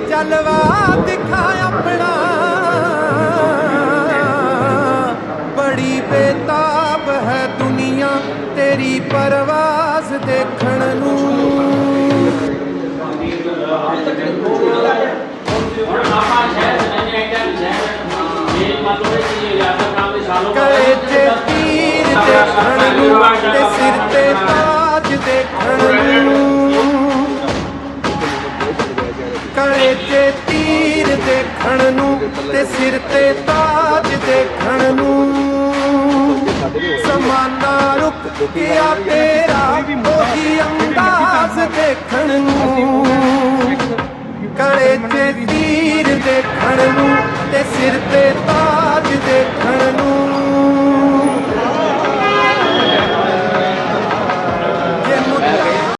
ਚਲਵਾ, ਦਿਖਾ ਆਪਣਾ। ਬੜੀ ਬੇਤਾਬ ਹੈ ਦੁਨੀਆ ਤੇਰੀ ਪਰਵਾਜ਼ ਦੇਖਣ ਨੂੰ। ਹੁਣ ਆਪਾਂ ਸ਼ਹਿਰ ਨਹੀਂ ਆਈਟਮ ਸ਼ਹਿਰ ਇਹ ਮੰਨ ਲਓ ਕਿ ਕੰਮ ਦੇ ਸਾਲੋਂ ਕਲੇ ਤੇ ਤੀਰ ਦੇਖਣ ਨੂੰ ਤੇ ਸਿਰ ਤੇ ਤਾਜ ਦੇਖਣ ਨੂੰ। ਸਮਾਨਾ ਰੁਕ ਗਿਆ ਤੇਰਾ ਉਹੀ ਅੰਦਾਜ਼ ਦੇਖਣ ਨੂੰ। ਕਲੇ ਤੇ ਤੀਰ ਦੇਖਣ ਨੂੰ ਤੇ ਸਿਰ ਤੇ ਤਾਜ